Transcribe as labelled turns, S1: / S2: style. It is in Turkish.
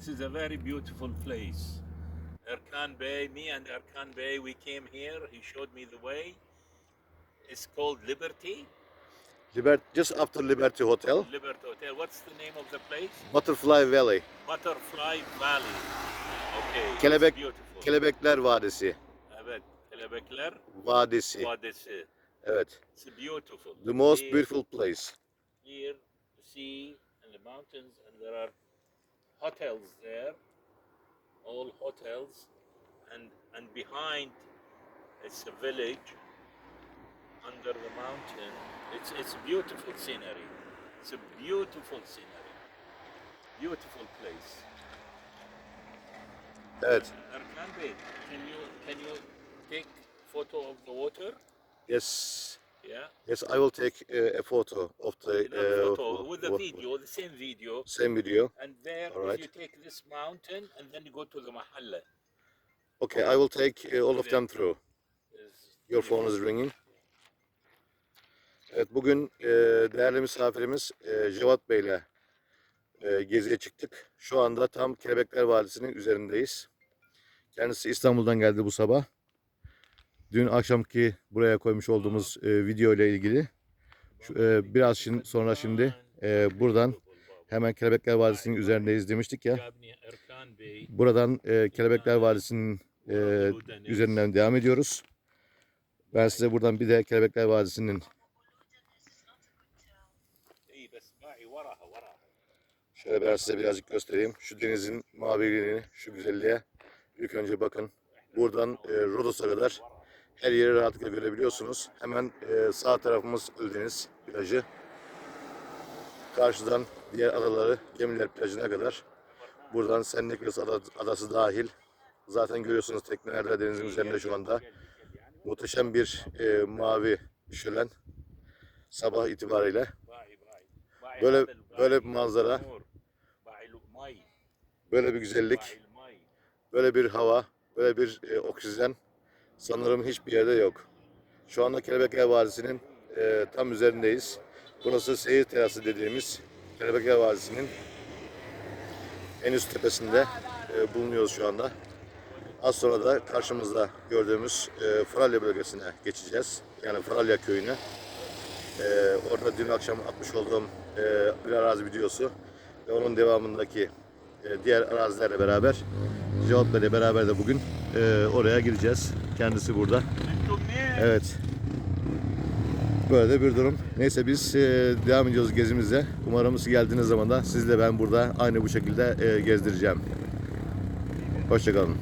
S1: This is a very beautiful place. Erkan Bey, me and Erkan Bey, we came here. He showed me the way. It's called Liberty.
S2: Liber just after Liberty Hotel,
S1: Liberty Hotel. What's the name of the place?
S2: Butterfly Valley,
S1: Butterfly Valley. Okay.
S2: Kelebek
S1: beautiful.
S2: Kelebekler Vadisi.
S1: Evet. Kelebekler
S2: Vadisi.
S1: Vadisi.
S2: Evet.
S1: It's beautiful.
S2: The most
S1: Here-
S2: beautiful place.
S1: here the sea and the mountains and there are hotels there all hotels and and behind it's a village under the mountain. It's it's beautiful scenery. It's a beautiful scenery. Beautiful place.
S2: Evet.
S1: Erkan Bey can you can you take photo of the water?
S2: Yes.
S1: Yeah
S2: Yes, I will take uh, a photo of the uh,
S1: photo with the video the same video
S2: Same video.
S1: And there,
S2: All right.
S1: you take this mountain and then you go to the Mahalla.
S2: Okay, I will take uh, all of them through. Your phone is ringing. Evet bugün e, değerli misafirimiz e, Cevat Bey ile e, geziye çıktık. Şu anda tam Kelebekler Vadisi'nin üzerindeyiz. Kendisi İstanbul'dan geldi bu sabah dün akşamki buraya koymuş olduğumuz e, video ile ilgili şu, e, biraz şimdi, sonra şimdi e, buradan hemen Kelebekler Vadisi'nin üzerindeyiz demiştik ya. Buradan e, Kelebekler Vadisi'nin e, üzerinden devam ediyoruz. Ben size buradan bir de Kelebekler Vadisi'nin Şöyle ben size birazcık göstereyim. Şu denizin maviliğini, şu güzelliğe ilk önce bakın. Buradan e, Rodos'a kadar her yeri rahatlıkla görebiliyorsunuz. Hemen e, sağ tarafımız Öldeniz plajı. Karşıdan diğer adaları Gemiler plajına kadar. Buradan Sennekles adası dahil. Zaten görüyorsunuz teknelerle denizin üzerinde şu anda. Muhteşem bir e, mavi şölen sabah itibariyle. Böyle böyle bir manzara, böyle bir güzellik, böyle bir hava, böyle bir e, oksijen sanırım hiçbir yerde yok. Şu anda Kelebekler Vadisi'nin e, tam üzerindeyiz. Burası seyir terası dediğimiz Kelebekler Vadisi'nin en üst tepesinde e, bulunuyoruz şu anda. Az sonra da karşımızda gördüğümüz e, Fralya bölgesine geçeceğiz. Yani Fralya köyüne. E, orada dün akşam atmış olduğum e, bir arazi videosu ve onun devamındaki e, diğer arazilerle beraber Cevat Bey'le beraber de bugün e, oraya gireceğiz. Kendisi burada. Evet. Böyle de bir durum. Neyse biz e, devam ediyoruz gezimize. Umarım siz geldiğiniz zaman da sizle ben burada aynı bu şekilde e, gezdireceğim. Hoşçakalın.